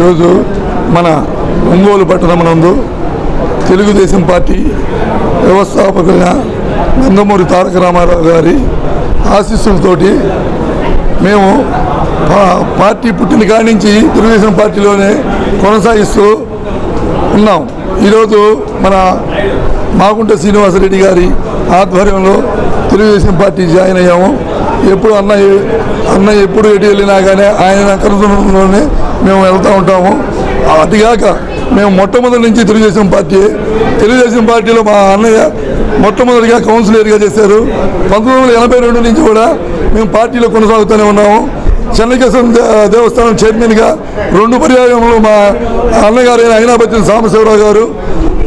ఈరోజు మన ఒంగోలు పట్టణమునందు తెలుగుదేశం పార్టీ వ్యవస్థాపకులైన నందమూరి తారక రామారావు గారి ఆశీస్సులతోటి మేము పా- పార్టీ పుట్టిన కాడి నుంచి తెలుగుదేశం పార్టీలోనే కొనసాగిస్తూ ఉన్నాం. ఈరోజు మన మాగుంట శ్రీనివాసరెడ్డి గారి ఆధ్వర్యంలో తెలుగుదేశం పార్టీ జాయిన్ అయ్యాము. ఎప్పుడు అన్నయ్య అన్నయ్య ఎప్పుడు ఎటు వెళ్ళినా కానీ ఆయన కనుసంలోనే మేము వెళ్తూ ఉంటాము. అదిగాక మేము మొట్టమొదటి నుంచి తెలుగుదేశం పార్టీ. తెలుగుదేశం పార్టీలో మా అన్నయ్య మొట్టమొదటిగా కౌన్సిలర్గా చేశారు. పంతొమ్మిది వందల ఎనభై రెండు నుంచి కూడా మేము పార్టీలో కొనసాగుతూనే ఉన్నాము. చెన్నకేశ్వరం దేవస్థానం చైర్మన్గా రెండు పర్యాయంలో మా అన్నగారైన అయినాపత్యం సాంబశివరావు గారు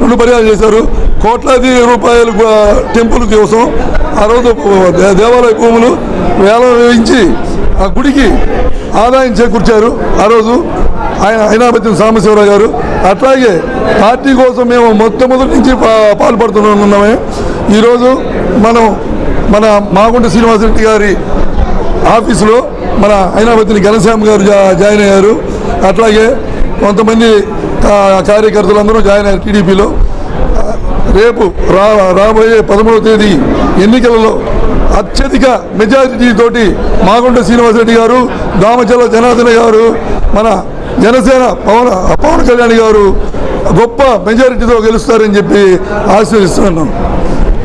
రెండు పర్యాలు చేశారు. కోట్లాది రూపాయలు టెంపుల్ కోసం ఆ రోజు దేవాలయ భూములు వేలం వేయించి ఆ గుడికి ఆదాయం చేకూర్చారు. ఆ రోజు ఆయన ఐనాపత్యం సాంబశివరావు గారు. అట్లాగే పార్టీ కోసం మేము మొట్టమొదటి నుంచి పాల్పడుతున్నామే ఈరోజు మనం మన మాగుంట శ్రీనివాసరెడ్డి గారి ఆఫీసులో మన అయినావతిని ఘనశ్యామ్ గారు జా- జాయిన్ అయ్యారు. అట్లాగే కొంతమంది కార్యకర్తలు కార్యకర్తలందరూ జాయిన్ అయ్యారు టీడీపీలో. రేపు రా రాబోయే పదమూడవ తేదీ ఎన్నికలలో అత్యధిక మెజారిటీ తోటి మాగుంట శ్రీనివాసరెడ్డి గారు దామచల్ల జనార్దన గారు మన జనసేన పవన్ పవన్ కళ్యాణ్ గారు గొప్ప మెజారిటీతో గెలుస్తారని చెప్పి ఆశీర్వదిస్తున్నాం.